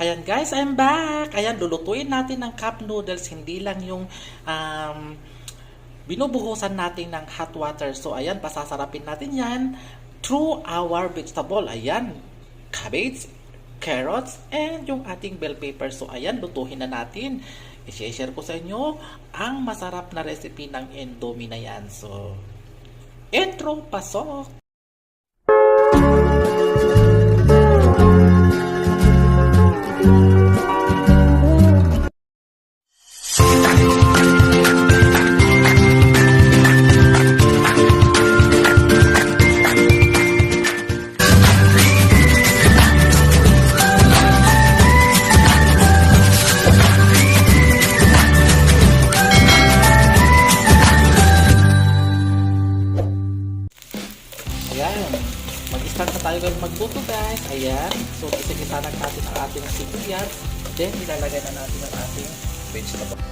Ayan guys, I'm back! Ayan, lulutuin natin ng cup noodles, hindi lang yung um, binubuhusan natin ng hot water. So ayan, pasasarapin natin yan through our vegetable. Ayan, cabbage, carrots, and yung ating bell pepper. So ayan, lutuhin na natin. I-share ko sa inyo ang masarap na recipe ng Indomie na yan. So, intro, pasok! Mag-start na tayo guys magluto guys. Ayan. So, isagisa lang natin ang ating sibuyas. Then, ilalagay na natin ang ating vegetable.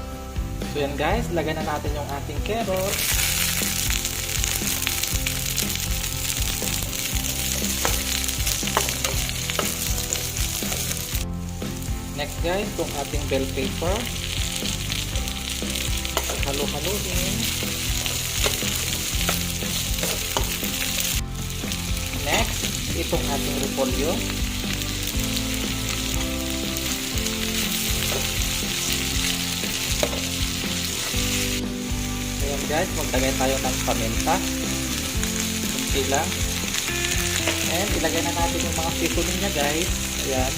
So, yan guys. Lagay na natin yung ating carrot. Next guys, itong ating bell pepper. Halo-haloin. Itong ating repolyo. Ayan guys, maglagay tayo ng paminta. Kunti lang. And ilagay na natin yung mga seasoning niya guys. Ayan.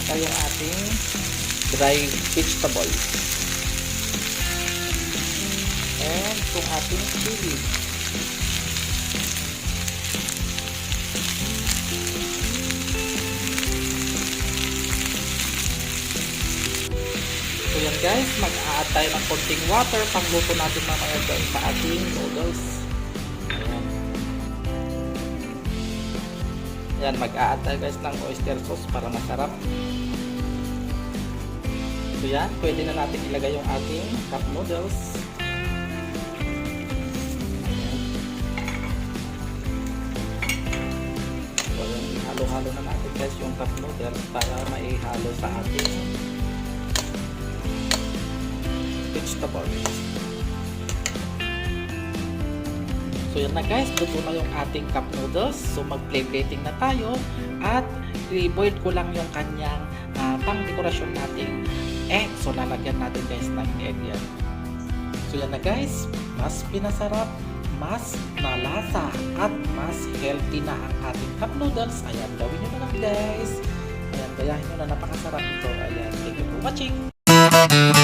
Saka yung ating dry vegetable. Itong ating chili. So yan guys, mag-a-add tayo ng konting water pangluto natin mamaya dyan sa ating noodles. Ayan. Yan, mag-a-add tayo guys ng oyster sauce para masarap. So yan, pwede na natin ilagay yung ating cup noodles. Cup noodles para maihalo sa ating vegetables. So yan na guys, luto na yung ating cup noodles. So mag-play-plating na tayo at i-boil ko lang yung kanyang uh, pang-dekorasyon nating egg. So lalagyan natin guys ng egg yan. So yan na guys, mas pinasarap, mas nalasa at mas healthy na ang ating cup noodles. Ayan, gawin nyo na lang guys. Ayan, gayahin nyo na napakasarap ito. Ayan, thank you for watching.